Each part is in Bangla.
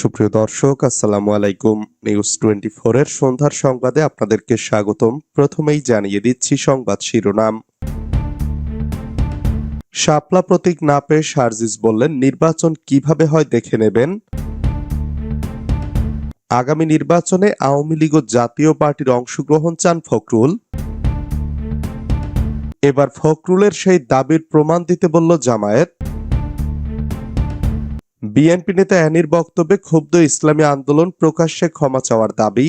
সুপ্রিয় দর্শক, আসসালামু আলাইকুম। নিউজ টোয়েন্টি এর সন্ধ্যার সংবাদে আপনাদেরকে স্বাগতম। প্রথমেই জানিয়ে দিচ্ছি সংবাদ শিরোনাম। শাপলা প্রতীক না পেয়ে সার্জিস বললেন, নির্বাচন কীভাবে হয় দেখে নেবেন? আগামী নির্বাচনে আওয়ামী লীগ ও জাতীয় পার্টির অংশগ্রহণ চান ফখরুল। এবার ফখরুলের সেই দাবির প্রমাণ দিতে বলল জামায়াত। বিএনপি নেতা অ্যানির বক্তব্যে ক্ষুব্ধ ইসলামী আন্দোলন প্রকাশ্যে ক্ষমা চাওয়ার দাবি।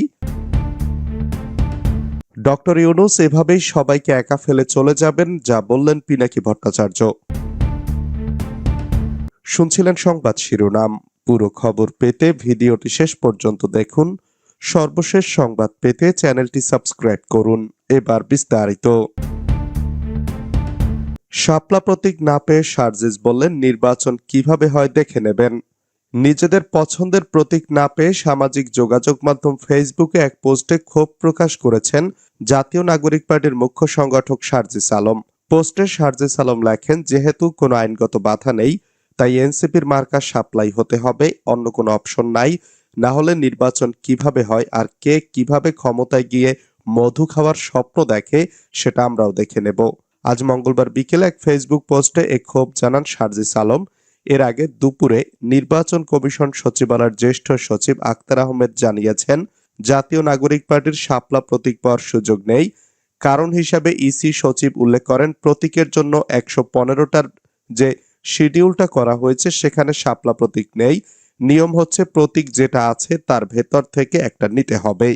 ডক্টর ইউনুস এভাবেই সবাইকে একা ফেলে চলে যাবেন, যা বললেন পিনাকি ভট্টাচার্য। শুনছিলেন সংবাদ শিরোনাম। পুরো খবর পেতে ভিডিওটি শেষ পর্যন্ত দেখুন। সর্বশেষ সংবাদ পেতে চ্যানেলটি সাবস্ক্রাইব করুন। এবার বিস্তারিত। শাপলা প্রতীক না পেয়ে সার্জিস বললেন, নির্বাচন কীভাবে হয় দেখে নেবেন। নিজেদের পছন্দের প্রতীক না পেয়ে সামাজিক যোগাযোগ মাধ্যম ফেসবুকে এক পোস্টে ক্ষোভ প্রকাশ করেছেন জাতীয় নাগরিক পার্টির মুখ্য সংগঠক সার্জিস আলম। পোস্টে সার্জিস আলম লেখেন, যেহেতু কোনো আইনগত বাধা নেই, তাই এনসিপির মার্কা সাপ্লাই হতে হবে, অন্য কোনো অপশন নাই। না হলে নির্বাচন কীভাবে হয় আর কে কীভাবে ক্ষমতায় গিয়ে মধু খাওয়ার স্বপ্ন দেখে, সেটা আমরাও দেখে নেব। আজ মঙ্গলবার বিকেলে এক ফেসবুক পোস্টে এক ক্ষোভ জানান সার্জিস আলম। এর আগে দুপুরে নির্বাচন কমিশন সচিবালয়ের জ্যেষ্ঠ সচিব আক্তার আহমেদ জানিয়েছেন, জাতীয় নাগরিক পার্টির শাপলা প্রতীক পাওয়ার সুযোগ নেই। কারণ হিসাবে ইসি সচিব উল্লেখ করেন, প্রতীকের জন্য একশো পনেরোটার যে শিডিউলটা করা হয়েছে সেখানে শাপলা প্রতীক নেই। নিয়ম হচ্ছে প্রতীক যেটা আছে তার ভেতর থেকে একটা নিতে হবে।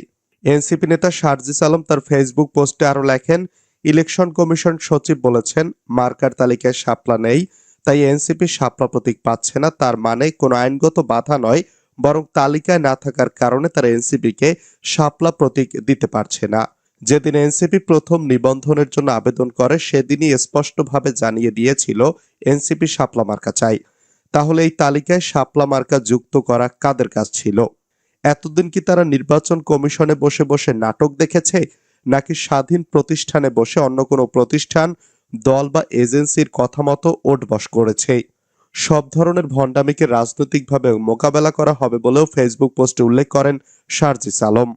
এনসিপি নেতা সার্জিস আলম তার ফেসবুক পোস্টে আরও লেখেন ইলেকশন কমিশন সচিব বলেছেন, মার্কার তালিকায় শাপলা নেই, তাই এনসিপি শাপলা প্রতীক পাচ্ছে না, তার মানে কোনো আইনগত বাধা নয়, বরং তালিকায় না থাকার কারণে তারা এনসিপিকে শাপলা প্রতীক দিতে পারছে না। যেদিন এনসিপি প্রথম নিবন্ধনের জন্য আবেদন করে, সেদিনই স্পষ্টভাবে জানিয়ে দিয়েছিল, এনসিপি শাপলা মার্কা চাই। তাহলে এই তালিকায় শাপলা মার্কা যুক্ত করা কাদের কাজ ছিল? এতদিন কি তারা নির্বাচন কমিশনে বসে বসে নাটক দেখেছে? নাকি স্বাধীন প্রতিষ্ঠানে বসে অন্য কোনো প্রতিষ্ঠান, দল বা এজেন্সির কথা মতো ওটবস করেছে? সব ধরনের ভণ্ডামিকে রাজনৈতিকভাবে মোকাবেলা করা হবে বলেও ফেসবুক পোস্টে উল্লেখ করেন শারজিস আলম।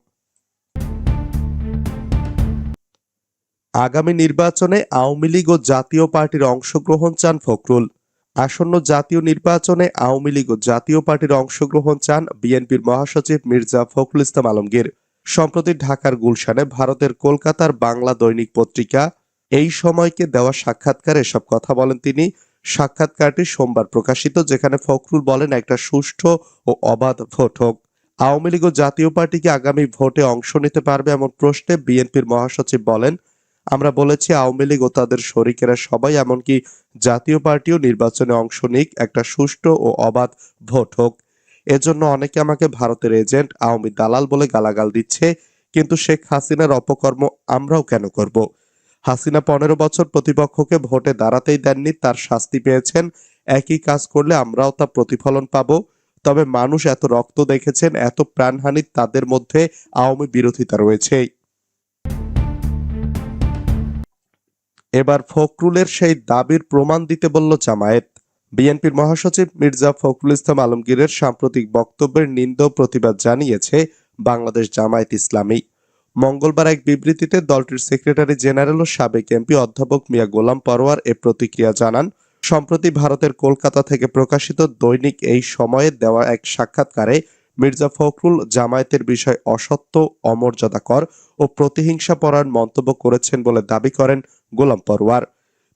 আগামী নির্বাচনে আওয়ামী লীগ ও জাতীয় পার্টির অংশগ্রহণ চান ফখরুল। আসন্ন জাতীয় নির্বাচনে আওয়ামী লীগ ও জাতীয় পার্টির অংশগ্রহণ চান বিএনপির মহাসচিব মির্জা ফখরুল ইসলাম আলমগীর। সম্প্রতি ঢাকার গুলশানে ভারতের কলকাতার বাংলা দৈনিক পত্রিকা এই সময়কে দেওয়া সাক্ষাৎকারে এসব কথা বলেন তিনি। সাক্ষাৎকারটি সোমবার প্রকাশিত, যেখানে ফখরুল বলেন, একটা সুষ্ঠু ও অবাধ ভোট হোক। আওয়ামী লীগ ও জাতীয় পার্টিকে আগামী ভোটে অংশ নিতে পারবে এমন প্রশ্নে বিএনপির মহাসচিব বলেন, আমরা বলেছি আওয়ামী লীগ ও তাদের শরিকেরা সবাই, এমনকি জাতীয় পার্টিও নির্বাচনে অংশ নিক। একটা সুষ্ঠু ও অবাধ ভোট হোক। এজন্য অনেকে আমাকে ভারতের এজেন্ট আওয়ামী দালাল বলে গালাগাল দিচ্ছে, কিন্তু শেখ হাসিনার অপকর্ম আমরাও কেন করব? হাসিনা পনেরো বছর প্রতিপক্ষকে ভোটে দাঁড়াতেই দেননি, তার শাস্তি পেয়েছেন। একই কাজ করলে আমরাও তা প্রতিফলন পাবো। তবে মানুষ এত রক্ত দেখেছেন, এত প্রাণহানি তাদের মধ্যে আওয়ামী বিরোধিতা রয়েছে এবার ফখরুলের সেই দাবির প্রমাণ দিতে বলল জামায়াত। বিএনপির মহাসচিব মির্জা ফখরুল ইসলাম আলমগীরের সাম্প্রতিক বক্তব্যের নিন্দ প্রতিবাদ জানিয়েছে বাংলাদেশ জামায়াত ইসলামী। মঙ্গলবার এক বিবৃতিতে দলটির সেক্রেটারি জেনারেল ও সাবেক এমপি অধ্যাপক মিয়া গোলাম পরোয়ার এ প্রতিক্রিয়া জানান, সম্প্রতি ভারতের কলকাতা থেকে প্রকাশিত দৈনিক এই সময়ে দেওয়া এক সাক্ষাৎকারে মির্জা ফখরুল জামায়াতের বিষয় অসত্য, অমর্যাদাকর ও প্রতিহিংসা পরায়ণ মন্তব্য করেছেন বলে দাবি করেন গোলাম পরোয়ার।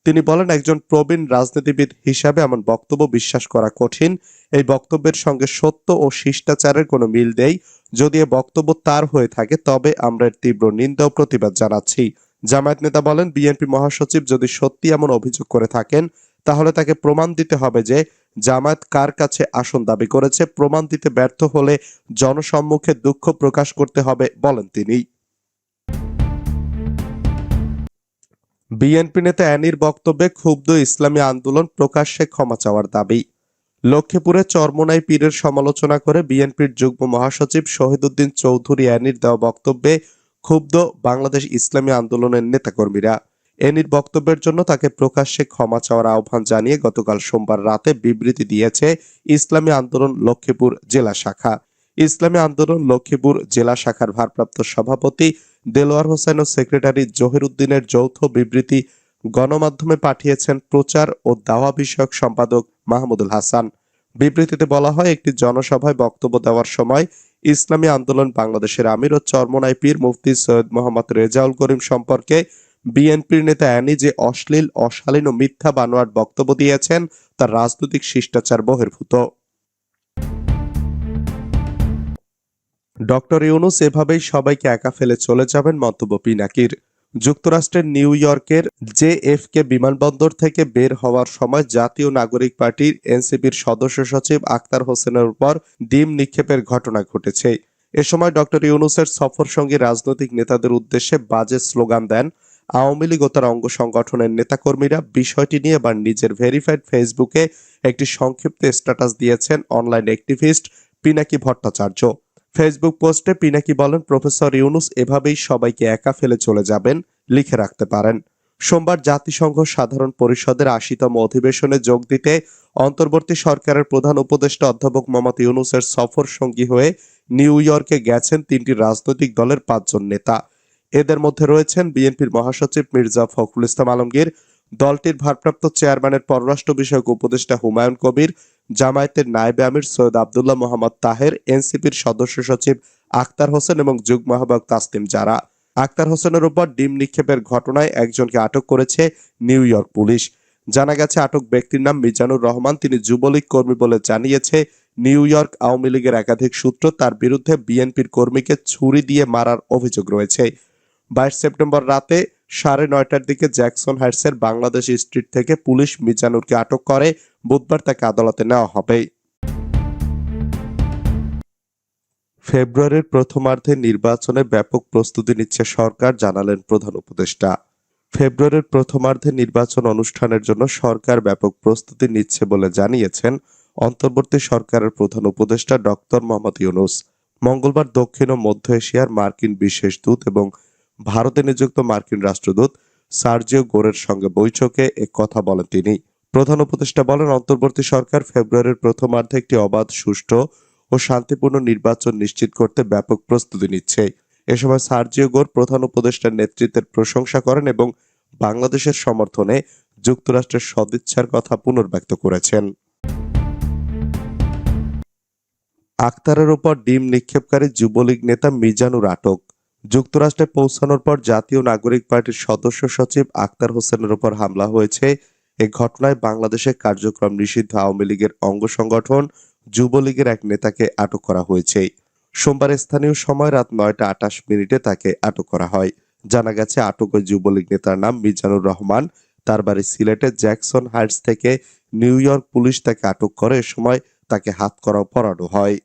তিনি বলেন, একজন প্রবীণ রাজনীতিবিদ হিসাবে এমন বক্তব্য বিশ্বাস করা কঠিন। এই বক্তব্যের সঙ্গে সত্য ও শিষ্টাচারের কোনো মিল নেই। যদি এ বক্তব্য তার হয়ে থাকে, তবে আমরা এর তীব্র নিন্দা ও প্রতিবাদ জানাচ্ছি। জামায়াত নেতা বলেন, বিএনপি মহাসচিব যদি সত্যি এমন অভিযোগ করে থাকেন, তাহলে তাকে প্রমাণ দিতে হবে যে জামায়াত কার কাছে আসন দাবি করেছে। প্রমাণ দিতে ব্যর্থ হলে জনসম্মুখে দুঃখ প্রকাশ করতে হবে, বলেন তিনি। বিএনপি নেতা অ্যানির বক্তব্যে ক্ষুব্ধ ইসলামী আন্দোলন প্রকাশ্যে ক্ষমা চাওয়ার দাবি। লক্ষ্মীপুরে চরমোনাই পীরের সমালোচনা করে বিএনপির যুগ্ম মহাসচিব শহীদুদ্দিন চৌধুরী অ্যানির দেওয়া বক্তব্যে ক্ষুব্ধ বাংলাদেশ ইসলামী আন্দোলনের নেতাকর্মীরা। এনির বক্তব্যের জন্য তাকে প্রকাশ্যে ক্ষমা চাওয়ার আহ্বান জানিয়ে গতকাল সোমবার রাতে বিবৃতি দিয়েছে ইসলামী আন্দোলন লক্ষ্মীপুর জেলা শাখা। ইসলামী আন্দোলন লক্ষ্মীপুর জেলা শাখার ভারপ্রাপ্ত সভাপতি দেলোয়ার হোসেন ও সেক্রেটারি জহির উদ্দিনের যৌথ বিবৃতি গণমাধ্যমে পাঠিয়েছেন প্রচার ও দাওয়া বিষয়ক সম্পাদক মাহমুদুল হাসান। বিবৃতিতে বলা হয়, একটি জনসভায় বক্তব্য দেওয়ার সময় ইসলামী আন্দোলন বাংলাদেশের আমির ও চরমনাই পীর মুফতি সৈয়দ মোহাম্মদ রেজাউল করিম সম্পর্কে বিএনপির নেতা অ্যানি যে অশ্লীল, অশালীন ও মিথ্যা বানোয়ার বক্তব্য দিয়েছেন, তার রাজনৈতিক শিষ্টাচার বহির্ভূত। ডক্টর ইউনুস এভাবেই সবাইকে একা ফেলে চলে যাবেন, মন্তব্য পিনাকির। যুক্তরাষ্ট্রের নিউ ইয়র্কের জেএফকে বিমানবন্দর থেকে বের হওয়ার সময় জাতীয় নাগরিক পার্টির এনসিপির সদস্য সচিব আক্তার হোসেনের উপর ডিম নিক্ষেপের ঘটনা ঘটেছে। এ সময় ডক্টর ইউনুসের সফর সঙ্গী রাজনৈতিক নেতাদের উদ্দেশ্যে বাজে স্লোগান দেন আওয়ামী লীগ ও তার অঙ্গ সংগঠনের নেতাকর্মীরা। বিষয়টি নিয়ে এবার নিজের ভেরিফাইড ফেসবুকে একটি সংক্ষিপ্ত স্ট্যাটাস দিয়েছেন online activist Pinaki Bhattacharya. Facebook পোস্টে পিনাকি বলেন, প্রফেসর ইউনুস, এভাবেই সবাইকে একা ফেলে চলে যাবেন, লিখে রাখতে পারেন। সোমবার জাতিসংঘ সাধারণ পরিষদের আশিতম অধিবেশনে যোগ দিতে অন্তর্বর্তী সরকারের প্রধান উপদেষ্টা অধ্যাপক মোহাম্মদ ইউনুসের সফর সঙ্গী হয়ে নিউ ইয়র্কে গেছেন তিনটি রাজনৈতিক দলের পাঁচজন নেতা। এদের মধ্যে রয়েছেন বিএনপির মহাসচিব মির্জা ফখরুল ইসলাম আলমগীর, দলটির ভারপ্রাপ্ত চেয়ারম্যানের পররাষ্ট্র বিষয়ক উপদেষ্টা হুমায়ুন কবির জামায়াতের নায়েবে আমির সৈয়দ আবদুল্লাহ মোহাম্মদ তাহের, এনসিপির সদস্য সচিব আক্তার হোসেন এবং যুগ্ম আহ্বায়ক তাসলিম জারা। আক্তার হোসেনের উপর ডিম নিক্ষেপের ঘটনায় একজনকে আটক করেছে নিউ ইয়র্ক পুলিশ। জানা গেছে, আটক ব্যক্তির নাম মিজানুর রহমান। তিনি যুবলীগ কর্মী বলে জানিয়েছে, নিউ ইয়র্ক আওয়ামী লীগের একাধিক সূত্র তার বিরুদ্ধে বিএনপির কর্মীকে ছুরি দিয়ে মারার অভিযোগ রয়েছে। বাইশ সেপ্টেম্বর রাতে সাড়ে নয়টার দিকে জ্যাকসন হাইটসের বাংলাদেশ স্ট্রিট থেকে পুলিশ মিজানুরকে আটক করে। বুধবার তাকে আদালতে নেওয়া হবে। ফেব্রুয়ারির প্রথমার্ধে নির্বাচনে ব্যাপক প্রস্তুতি নিচ্ছে সরকার, জানালেন প্রধান উপদেষ্টা। ফেব্রুয়ারির প্রথমার্ধে নির্বাচন অনুষ্ঠানের জন্য সরকার ব্যাপক প্রস্তুতি নিচ্ছে বলে জানিয়েছেন অন্তর্বর্তী সরকারের প্রধান উপদেষ্টা ডক্টর মোহাম্মদ ইউনুস। মঙ্গলবার দক্ষিণ ও মধ্য এশিয়ার মার্কিন বিশেষ দূত এবং ভারতে নিযুক্ত মার্কিন রাষ্ট্রদূত সার্জিও গোরের সঙ্গে বৈঠকে এক কথা বলেন তিনি। প্রধান উপদেষ্টা বলেন, অন্তর্বর্তী সরকার ফেব্রুয়ারির প্রথমার্ধে একটি অবাধ, সুষ্ঠু ও শান্তিপূর্ণ নির্বাচন নিশ্চিত করতে ব্যাপক প্রস্তুতি নিচ্ছে। এ সময় সার্জিও গোর প্রধান উপদেষ্টার নেতৃত্বের প্রশংসা করেন এবং বাংলাদেশের সমর্থনে যুক্তরাষ্ট্রের সদিচ্ছার কথা পুনর্ব্যক্ত করেছেন। আক্তারের উপর ডিম নিক্ষেপকারী যুবলীগ নেতা মিজানুর আটক। যুক্তরাষ্ট্রে পৌঁছানোর পর জাতীয় নাগরিক পার্টির সদস্য সচিব আক্তার হোসেনের উপর হামলা হয়েছে। এ ঘটনায় বাংলাদেশে কার্যক্রম নিষিদ্ধ আওয়ামী লীগের অঙ্গ সংগঠন যুবলীগের এক নেতাকে আটক করা হয়েছে। সোমবার স্থানীয় সময় রাত নয়টা আটাশ মিনিটে তাকে আটক করা হয়। জানা গেছে, আটক ওই যুবলীগ নেতার নাম মিজানুর রহমান। তার বাড়ি সিলেটের জ্যাকসন হাইটস থেকে নিউ ইয়র্ক পুলিশ তাকে আটক করে। এ সময় তাকে হাত করা পরানো হয়।